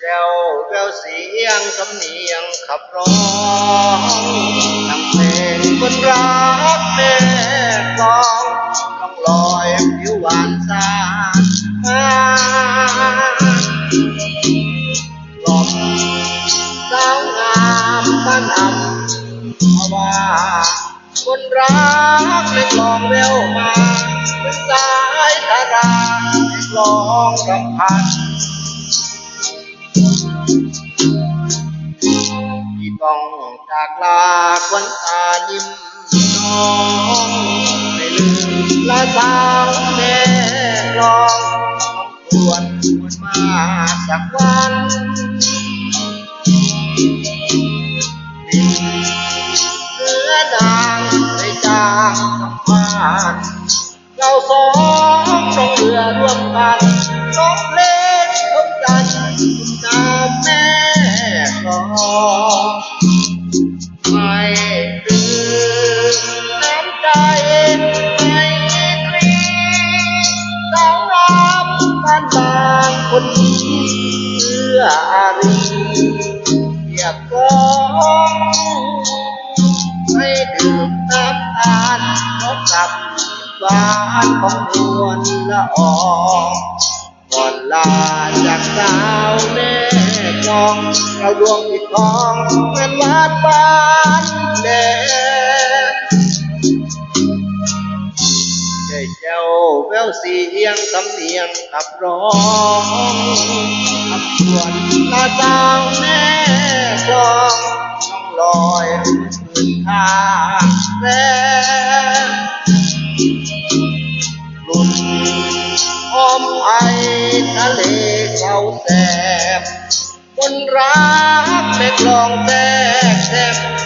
แวแววเสียงสำเนียงขับร้องนำเพลงคนรักแม่กลองต้องลอยผิวหวานสามาหลอมสาวงามบ้านอำเพราะว่าคนรักเล็กลองแววมาเป็นสายตาราเล็กลองรำพัน ที่ต้องจากลาควันตายิ้มน้องไม่ลืมลาสาวแม่รองต้องควรควรมาสักวันดินเสือนางไปจางทำบ้านเราสองต้องเรือร่วมกันร้องเพล งพบกันน้ำแม่กลองไม่ลืมน้ำใจไม่ตรีสาวงามบ้านบางคนดีเพื่ออารีเรียกร้องให้ดื่มน้ำตาลเพบกับหวานของนวลละออง ก่อนลาจากสาวแม่กองเราดวงปิดทองเงินวาดบ้านแดงใจเจ้าแววเสียงสำเนียงขับร้องขับชวนลาสาวแม่กองต้องลอยคืนทางแรง ทะเลเขาแสบคนรักแม่กลองแตกแสบ